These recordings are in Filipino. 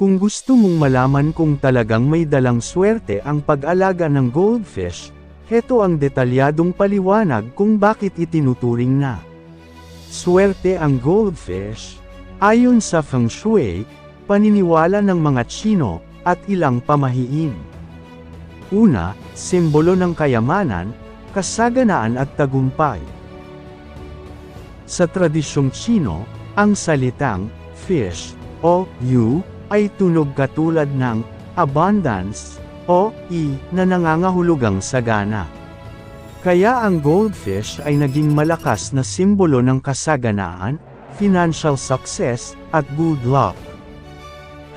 Kung gusto mong malaman kung talagang may dalang swerte ang pag-alaga ng goldfish, heto ang detalyadong paliwanag kung bakit itinuturing na swerte ang goldfish. Ayon sa Feng Shui, paniniwala ng mga Tsino, at ilang pamahiin. Una, simbolo ng kayamanan, kasaganaan at tagumpay. Sa tradisyong Tsino, ang salitang fish o yu ay tunog katulad ng abundance o i na nangangahulugang sagana. Kaya ang goldfish ay naging malakas na simbolo ng kasaganaan, financial success, at good luck.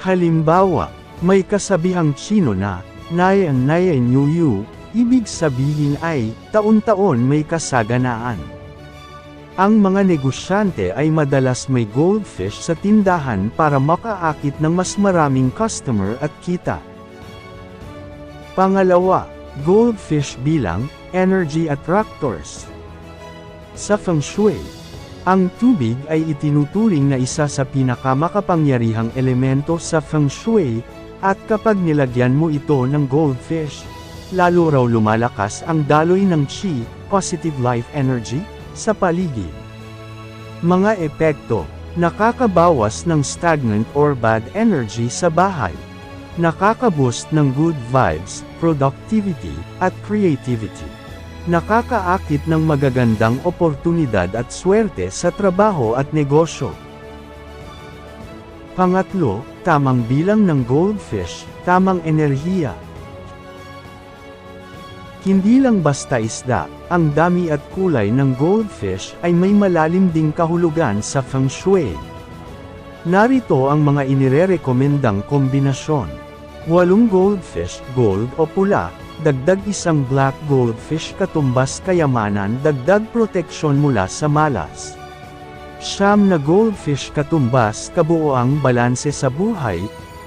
Halimbawa, may kasabihang Chino na, Nayan Nayan Yu Yu, ibig sabihin ay, taon-taon may kasaganaan. Ang mga negosyante ay madalas may goldfish sa tindahan para makaakit ng mas maraming customer at kita. Pangalawa, goldfish bilang energy attractors. Sa Feng Shui, ang tubig ay itinuturing na isa sa pinakamakapangyarihang elemento sa Feng Shui, at kapag nilagyan mo ito ng goldfish, lalo raw lumalakas ang daloy ng Qi, positive life energy, sa paligid. Mga epekto, nakakabawas ng stagnant or bad energy sa bahay. Nakakaboost ng good vibes, productivity, at creativity. Nakakaakit ng magagandang oportunidad at swerte sa trabaho at negosyo. Pangatlo, tamang bilang ng goldfish, tamang enerhiya. Hindi lang basta isda, ang dami at kulay ng goldfish ay may malalim ding kahulugan sa feng shui. Narito ang mga inirerekomendang kombinasyon. Walong goldfish, gold o pula, dagdag isang black goldfish katumbas kayamanan dagdag proteksyon mula sa malas. Siyam na goldfish katumbas kabuoang balanse sa buhay,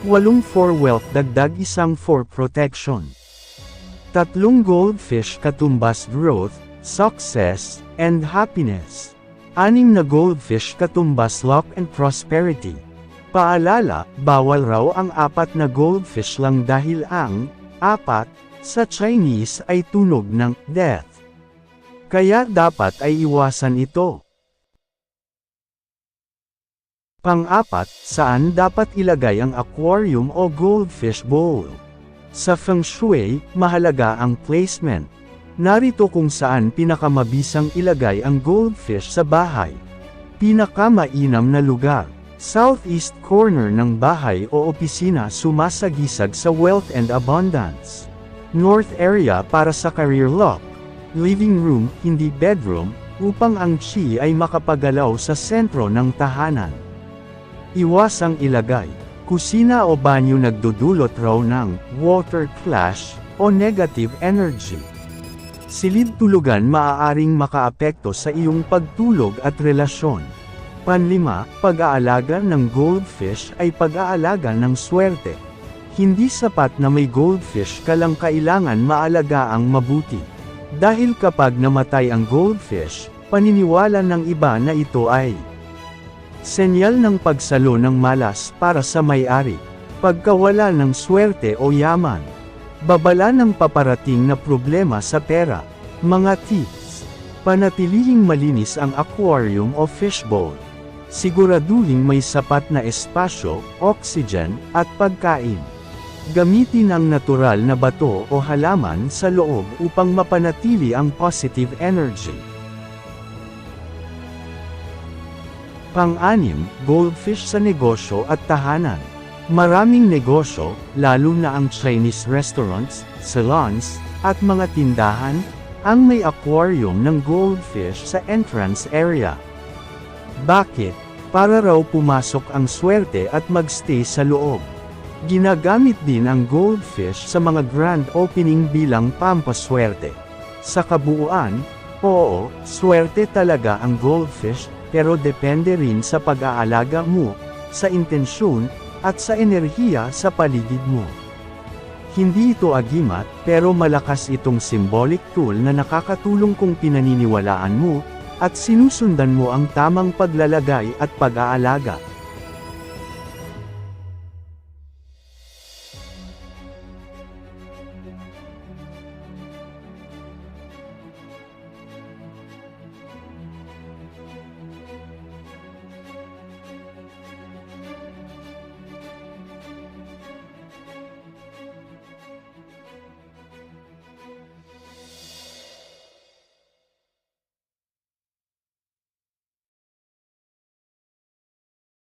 walong for wealth dagdag isang for protection. Tatlong goldfish katumbas growth, success, and happiness. Anim na goldfish katumbas luck and prosperity. Paalala, bawal raw ang apat na goldfish lang dahil ang, apat, sa Chinese ay tunog ng death. Kaya dapat ay iwasan ito. Pang-apat, saan dapat ilagay ang aquarium o goldfish bowl? Sa Feng Shui, mahalaga ang placement. Narito kung saan pinakamabisang ilagay ang goldfish sa bahay. Pinakamainam na lugar. Southeast corner ng bahay o opisina sumasagisag sa wealth and abundance. North area para sa career luck. Living room, hindi bedroom, upang ang chi ay makapagalaw sa sentro ng tahanan. Iwasang ilagay. Kusina o banyo nagdudulot raw ng water clash o negative energy. Silid tulugan maaaring makaapekto sa iyong pagtulog at relasyon. Panlima, pag-aalaga ng goldfish ay pag-aalaga ng swerte. Hindi sapat na may goldfish ka lang kailangan maalaga ang mabuti. Dahil kapag namatay ang goldfish, paniniwala ng iba na ito ay senyal ng pagsalo ng malas para sa may-ari. Pagkawala ng swerte o yaman. Babala ng paparating na problema sa pera. Mga tips. Panatilihing malinis ang aquarium o fishbowl. Siguraduhin may sapat na espasyo, oxygen, at pagkain. Gamitin ang natural na bato o halaman sa loob upang mapanatili ang positive energy. Pang-anim, goldfish sa negosyo at tahanan. Maraming negosyo, lalo na ang Chinese restaurants, salons, at mga tindahan, ang may aquarium ng goldfish sa entrance area. Bakit? Para raw pumasok ang swerte at magstay sa loob. Ginagamit din ang goldfish sa mga grand opening bilang pampaswerte. Sa kabuuan, oo, swerte talaga ang goldfish, pero depende rin sa pag-aalaga mo, sa intensyon, at sa enerhiya sa paligid mo. Hindi ito agimat, pero malakas itong symbolic tool na nakakatulong kung pinaniniwalaan mo, at sinusundan mo ang tamang paglalagay at pag-aalaga.